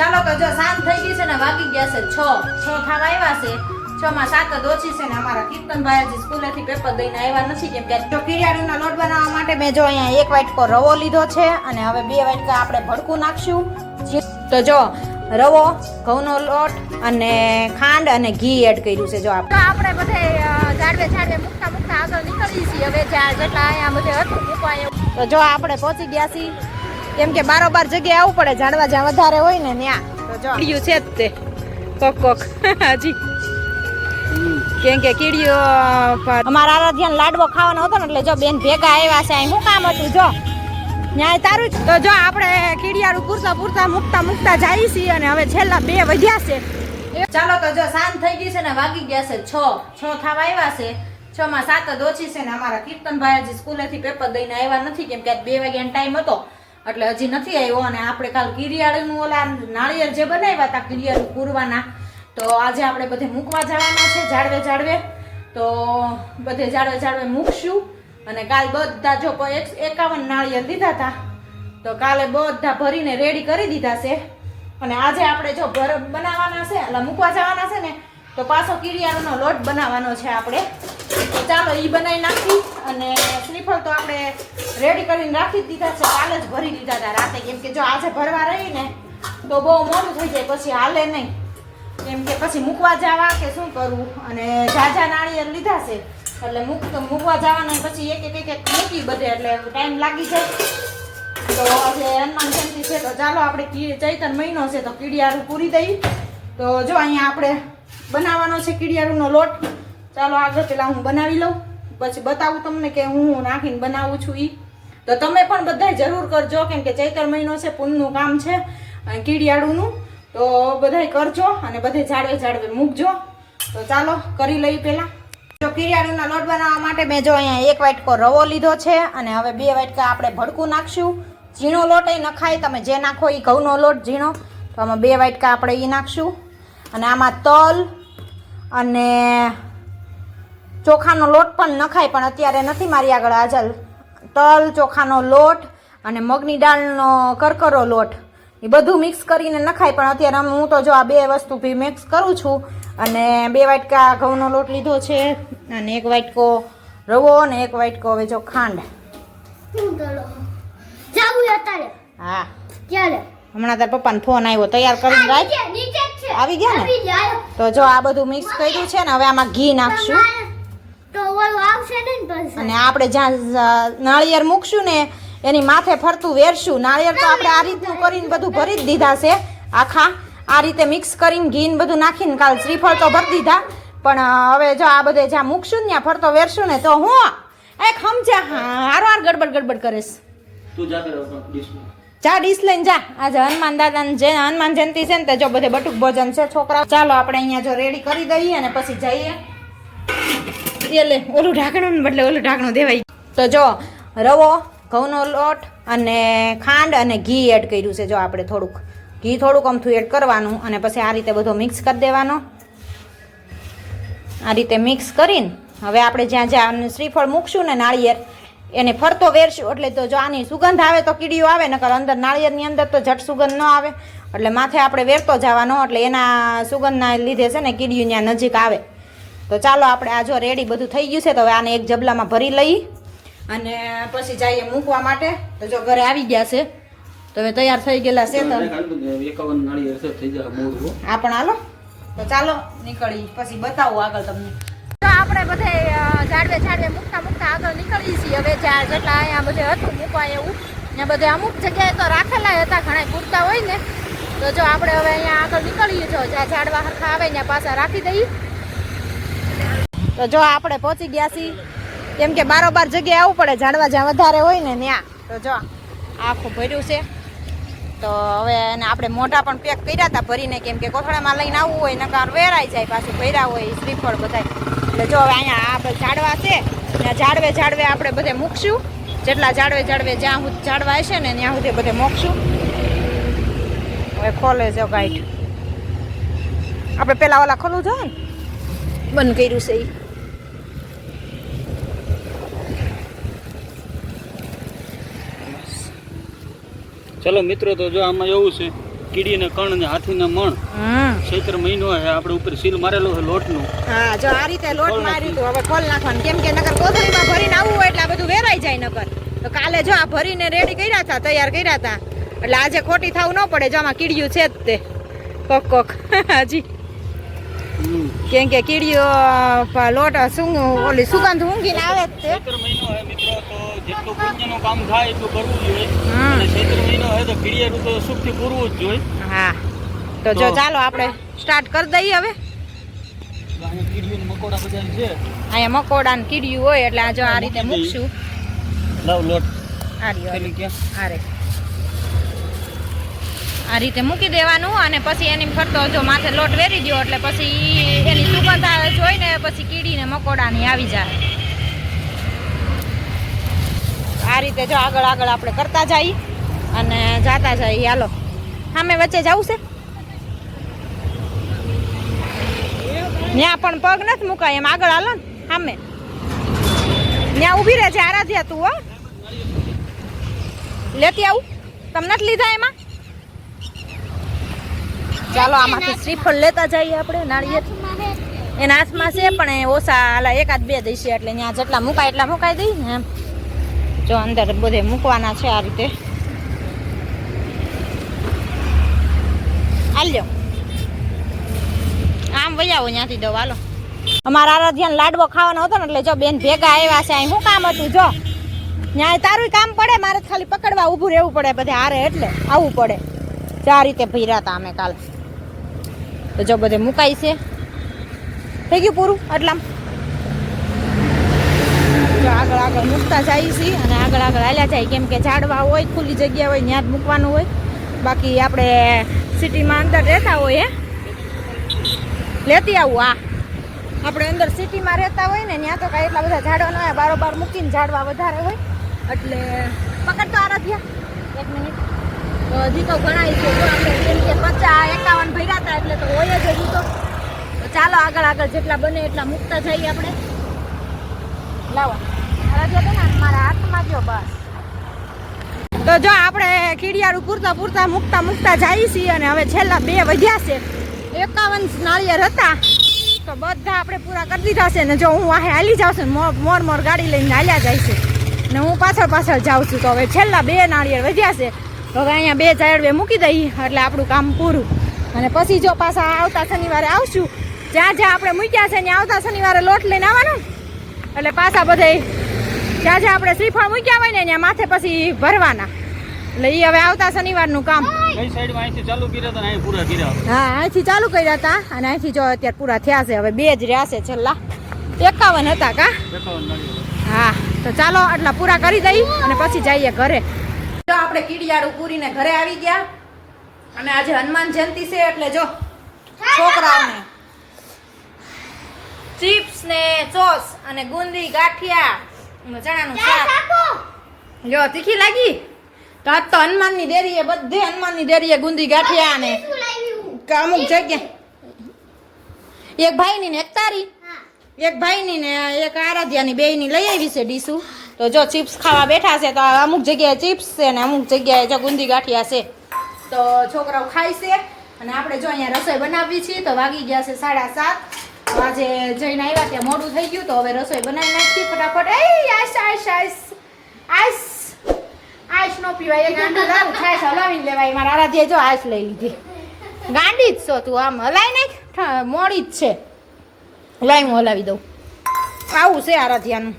ચાલો તો જો સાંજ થઈ ગઈ છે ને વાગી ગયા છે છ. છ થવા આવ્યા છે. છ માં સાત જ ઓછી છે ને અમારા કીર્તનભાઈ હજી સ્કૂલેથી પેપર દઈને આવ્યા નથી કેમ કે જો કિરિયાળીનો લોટ બનાવવા માટે મેં જો અહીંયા એક વાટકો રવો લીધો છે અને હવે બે વાટકા આપણે ભડકું નાખશું. તો જો રવો ઘઉંનો લોટ અને ખાંડ અને ઘી એડ કર્યું છે જો આપણે. આપણે બધે ઝાડવે ઝાડવે મૂકતા મૂકતા આગળ નીકળી છીએ. હવે જેટલા અહીંયા બધે હતું મૂકવા તો જો આપણે પહોંચી ગયા છીએ. કેમ કે બારોબાર જગ્યાએ આવવું પડે ઝાડવા જ્યાં વધારે હોય ને ત્યાં. તો જો. કીડિયું છે જ તે. કોક કોક. હાજી. કેમ કે કીડીઓ અમારા આરાધ્યાન લાડવો ખાવાનો હતો ને એટલે જો બેન ભેગા આવ્યા છે અહીં શું કામ હતું જો. ન્યાય તારું તો જો આપણે કીડિયારું પૂરતા પૂરતા મૂકતા મૂકતા જઈએ છીએ અને હવે છેલ્લા બે વધ્યા છે. ચાલો તો જો સાંજ થઈ ગઈ છે ને વાગી ગયા છે છ. છ થવા આવ્યા છે. છ માં સાત જ ઓછી છે ને અમારા કીર્તનભાઈ હજી સ્કૂલેથી પેપર દઈને આવ્યા નથી કેમ કે બે વાગ્યાનો ટાઈમ હતો. એટલે હજી નથી આવ્યો અને આપણે કાલ કિરિયાળનું ઓલા નાળિયેર જે બનાવ્યા હતા, કિરિયાળું પૂરવાના, તો આજે આપણે બધે મૂકવા જવાના છે ઝાડવે ઝાડવે તો બધે ઝાડવે જાળવે મૂકશું. અને કાલ બધા જો એકાવન નાળિયેર લીધા હતા, તો કાલે બધા ભરીને રેડી કરી દીધા છે. અને આજે આપણે જો ભર બનાવવાના છે, એટલે મૂકવા જવાના છે ને તો પાછો કિરિયાળુનો લોટ બનાવવાનો છે આપણે. તો ચાલો એ બનાવી નાખી અને શ્રીફળ તો આપણે રેડી કરીને રાખી દીધા છે. કાલે જ ભરી દીધા હતા રાતે. કેમ કે જો આજે ભરવા રહી ને તો બહુ મોડું થઈ જાય. પછી હાલે નહીં. કેમ કે પછી મૂકવા જવા કે શું કરવું? અને ઝાઝા નાળિયેર લીધા છે. એટલે મૂક મૂકવા જવાના પછી એક એક એક મૂકી બધે. એટલે ટાઈમ લાગી જાય. તો આજે હનુમાન જયંતિ છે. તો ચાલો આપણે ચૈતન મહિનો છે, તો કીડિયારું પૂરી દઈ તો જો અહીંયા આપણે બનાવવાનો છે કીડિયારુંનો લોટ. ચાલો આગળ પેલા હું બનાવી લઉં. પછી બતાવું તમને કે હું નાખીને બનાવું છું એ તો તમે પણ બધાય જરૂર કરજો, કેમ કે ચૈતર મહિનો છે, પૂનનું કામ છે કીડિયાળુનું તો બધાય કરજો અને બધે ઝાડવે ઝાડવે મૂકજો. તો ચાલો કરી લઈ પહેલાં જો કીડિયાળુના લોટ બનાવવા માટે મેં જો અહીંયા એક વાટકો રવો લીધો છે અને હવે બે વાટકા આપણે ભડકું નાખશું. ઝીણો લોટ એ નખાય, તમે જે નાખો એ ઘઉંનો લોટ ઝીણો. તો આમાં બે વાટકા આપણે એ નાખશું. અને આમાં તલ અને ચોખાનો લોટ પણ નખાય પણ અત્યારે નથી મારી આગળ હાજર. તલ ચોખાનો લોટ અને મગની દાળનો કરકરો લોટ. એ બધું મિક્સ કરીને નખાય પણ અત્યારે હું તો જો આ બે વસ્તુ બી મિક્સ કરું છું અને બે વાટકા ઘઉંનો લોટ લીધો છે અને એક વાટકો રવો અને એક વાટકો હવે જો ખાંડ. હા. ચાલે હમણાં તાર પપ્પાનો ફોન આવ્યો તૈયાર કરીને રાખ. આવી ગયા ને? તો જો આ બધું મિક્સ કર્યું છે ને હવે આમાં ઘી નાખશું. તો ઓલું આવશે ને પછી. અને આપણે જ્યાં નાળિયેર મૂકશું ને એની માથે ફરતું વેરશું. નાળિયેર તો આપણે આ રીતનું કરીને બધું ભરી જ દીધા છે. આખા આ રીતે મિક્સ કરીને ઘીને બધું નાખીને કાલ શ્રીફળ તો ભરી દીધા. પણ હવે જો આ બધે જ્યાં મૂકશું ને ત્યાં ફરતો વેરશું ને તો હું એ સમજ્યા હારો હાર ગડબડ ગડબડ કરીશ. તું જા જા, ડીશ લઈને જા. આજે હનુમાન દાદાને જે હનુમાન જયંતિ છે ને, તે જો બધે બટુક ભોજન છે છોકરા ચાલો, આપણે અહીંયા જો રેડી કરી દઈએ અને પછી જઈએ. એટલે ઓલું ઢાંકણું બદલે ઓલું ઢાંકણું દેવાય. તો જો, રવો, ઘઉંનો લોટ અને ખાંડ અને ઘી એડ કર્યું છે. જો આપણે થોડુંક ઘી થોડુંક અમથું એડ કરવાનું અને પછી આ રીતે બધો મિક્સ કરી દેવાનો. આ રીતે મિક્સ કરીને, હવે આપણે જ્યાં જ્યાં શ્રીફળ મૂકશું ને નાળિયેર એને ફરતો વેરશું એટલે તો જો આની સુગંધ આવે તો કીડીઓ આવે નકર અંદર નાળિયેરની અંદર તો ઝટ સુગંધ ન આવે. એટલે માથે આપણે વેરતો જવાનો એટલે એના સુગંધના લીધે છે ને કીડીઓ ત્યાં નજીક આવે. તો ચાલો આપણે આ જો રેડી બધું થઈ ગયું છે તો હવે આને એક જબલામાં ભરી લઈ અને પછી જઈએ મૂકવા માટે. તો જો ઘરે આવી ગયા છે તો હવે તૈયાર થઈ ગયેલા છે તો એકાવન નાળિયેર છે થઈ જાય મોડું આ પણ હાલો. તો ચાલો નીકળી પછી બતાવું આગળ તમને. આપણે બધે ઝાડવે ઝાડવે મૂકતા મૂકતા આગળ નીકળી છીએ. હવે જ્યાં જેટલા અહીંયા બધે હતું મૂકવા એવું, ત્યાં બધે અમુક જગ્યાએ તો રાખેલા હતા ઘણા પૂરતા હોય ને. તો જો આપણે હવે અહીંયા આગળ નીકળીએ, જો જ્યાં ઝાડવા હરખા આવે ત્યાં પાછા રાખી દઈએ. તો જો આપણે પહોંચી ગયા છીએ. કેમ કે બારોબાર જગ્યાએ આવવું પડે, ઝાડવા જ્યાં વધારે હોય ને ત્યાં. તો જો આખું ભર્યું છે. તો હવે એને આપણે મોટા પણ પેક કર્યા હતા ભરીને, કેમ કે કોથળામાં લઈને આવવું હોય, નકાર વેરાઈ જાય પાછું ભર્યા હોય શ્રીફળ બધાય. એટલે જો હવે અહીંયા આ બધા ઝાડવા છે, ત્યાં ઝાડવે ઝાડવે આપણે બધે મૂકશું. જેટલા ઝાડવે ઝાડવે જ્યાં સુધી ઝાડવા હશે ને, ત્યાં સુધી બધે મૂકશું. હવે ખોલે છે ગાઈડ આપણે પેલા ઓલા ખોલવું જોઈએ ને? બંધ કર્યું છે ઈ. ચલો મિત્રો તો જો આમાં એવું છે કીડીને કણ ને હાથી ને મણ ચૈત્ર મહિનો હે આપણે ઉપર સીલ મારેલો છે લોટનું. હા જો આ રીતે લોટ માર્યું હતું હવે ખોલ નાખવાનું. કેમ કે નકર કોથળીમાં ભરીને આવવું હોય એટલે આ બધું વેરાઈ જાય નગર તો કાલે જો આ ભરીને રેડી કર્યા હતા તૈયાર કર્યા હતા. એટલે આજે ખોટી થવું ન પડે જો આમાં કીડિયું છે જ તે. કોક કોક. હજી. કેમ કે કીડીઓ લોટ શું ઓલી સુગંધ ઊંઘીને આવે ચૈત્ર મહિનો છે મિત્રો તો જેટલું પુણ્યનું કામ થાય એટલું કરવું જોઈએ. અને ચૈત્ર મહિનો છે તો કીડિયાનું તો સુખથી પૂરવું જ જોઈએ. હા. તો જો ચાલો આપણે સ્ટાર્ટ કરી દઈએ હવે. અહીંયા મકોડા ને કીડિયું હોય એટલે આ જો આ રીતે મૂકશું. લાવ લોટ. આ રહ્યો. ક્યાં આ રીતે મૂકી દેવાનું અને પછી એની ફરતો જો માથે લોટ વેરી દ્યો એટલે પછી એની સુગંધ આવે જોઈને પછી કીડીને મકોડાની આવી જાય. આ રીતે જો આગળ આગળ આપણે કરતા જઈએ અને જાતા જઈએ હાલો. સામે વચ્ચે જવું છે? ત્યાં પણ પગ નથી મુકાય એમ. આગળ હાલો ને. સામે. ત્યાં ઊભી રહે છે આરાધ્યા તું, હો. લેતી આવું. તમને જ લીધા એમાં? ચાલો, આમાંથી શ્રીફળ લેતા જઈએ આપણે, નાળિયેર. એના હાથમાં છે, પણ ઓછા, આલા એકાદ બે દઈશે એટલે ત્યાં જેટલા મુકાય એટલા મુકાઈ દઈ એમ. જો અંદર બધે મૂકવાના છે આ રીતે. હાલ્યો આમ વૈયાવો ત્યાંથી દો, હાલો. અમારા આરાધ્યાન લાડવો ખાવાનો હતો ને એટલે જો બેન ભેગા આવ્યા છે, અહીં શું કામ હતું, જો. ત્યાં તારું કામ પડે, મારે ખાલી પકડવા ઊભું રહેવું પડે, બધે હારે એટલે આવવું પડે. ચાર રીતે ભીરાતા અમે કાલે. તો જો બધે મુકાય છે. થઈ ગયું પૂરું? એટલામાં જો આગળ આગળ મૂકતા જાય છે અને આગળ આગળ હાલ્યા જાય. કેમ કે ઝાડવા હોય, ખુલ્લી જગ્યા હોય ત્યાં જ મૂકવાનું હોય. બાકી આપણે સિટીમાં અંદર રહેતા હોય લેતી આવું આ આપણે અંદર સિટીમાં રહેતા હોય ને ત્યાં તો કાંઈ એટલા બધા ઝાડવા ન હોય. બારોબાર મૂકીને ઝાડવા વધારે હોય. એટલે પકડતો આરાધ્યા. એક મિનિટ. તો હજી તો ઘણા છે. જો આપણે એકાવન ભર્યા હતા એટલે તો હોય જ હજી તો. ચાલો આગળ આગળ જેટલા બને એટલા મૂકતા જઈએ આપણે. લાવો. બેન આ મારા હાથમાં જો બસ. તો જો આપણે કીડિયારું પૂરતા પૂરતા મૂકતા મૂકતા જઈએ છીએ અને હવે છેલ્લા બે વધ્યા છે. એકાવન નાળિયેર હતા. તો બધા આપણે પૂરા કરી દીધા છે ને જો હું આહે હાલી જાઉં છું મોર મોર ગાડી લઈને હાલ્યા જાય છે. ને હું પાછળ પાછળ જાઉં છું. તો હવે છેલ્લા બે નાળિયેર વધ્યા છે. તો હવે અહીંયા બે ઝાડવે મૂકી દઈએ એટલે આપણું કામ પૂરું. અને પછી જો પાછા આવતા શનિવારે આવશું. જ્યાં જ્યાં આપણે મૂક્યા છે ને આવતા શનિવારે લોટ લઈને આવવાનું. એટલે પાછા બધે જ્યાં જ્યાં આપણે શ્રીફળ મૂક્યા હોય ને ત્યાં માથે પછી ભરવાના. એટલે એ હવે આવતા શનિવારનું કામ. હા અહીંથી ચાલુ કર્યા હતા અને અહીંથી જો અત્યારે પૂરા થયા છે. હવે બે જ રહ્યા છે છેલ્લા. એકાવન હતા કા? હા તો ચાલો આટલા પૂરા કરી દઈ અને પછી જઈએ ઘરે. જો આપણે કીડિયાળું પૂરીને ઘરે આવી ગયા. અને આજે હનુમાન જયંતિ છે એટલે જો છોકરાઓને ચિપ્સ ને ચોસ અને ગુંદી ગાંઠિયા ચણાનું શાક. જો તીખી લાગી? તો આજ તો હનુમાનની એ બધે હનુમાનની એ ગુંદી ગાંઠિયા ને અમુક જગ્યા એક ભાઈની ને એક તારી એક ભાઈની ને એક આરાધ્યાની બેયની લઈ આવી છે ડીશું તો જો ચિપ્સ ખાવા બેઠા છે, તો અમુક જગ્યાએ ચિપ્સ છે ને અમુક જગ્યાએ જો ગુંદી ગાંઠિયા છે. તો છોકરાઓ ખાય છે અને આપણે જો અહીંયા રસોઈ બનાવવી છીએ, તો વાગી ગયા છે સાડા સાત. આજે જઈને આવ્યા ત્યાં મોડું થઈ ગયું, તો હવે રસોઈ બનાવી નાખી ફટાફટ. એ ice ice ice. Ice. Ice નો પીવાય, એ ગાંડું લાવું છાશ હલાવીને લેવાય. મારા આરાધ્યાએ જો આઈસ લઈ લીધી. ગાંડી જ છો તું, આમ હલાવી નાખ મોડી જ છે. લાઈ હું હલાવી દઉં. આવું છે આરાધ્યાનું.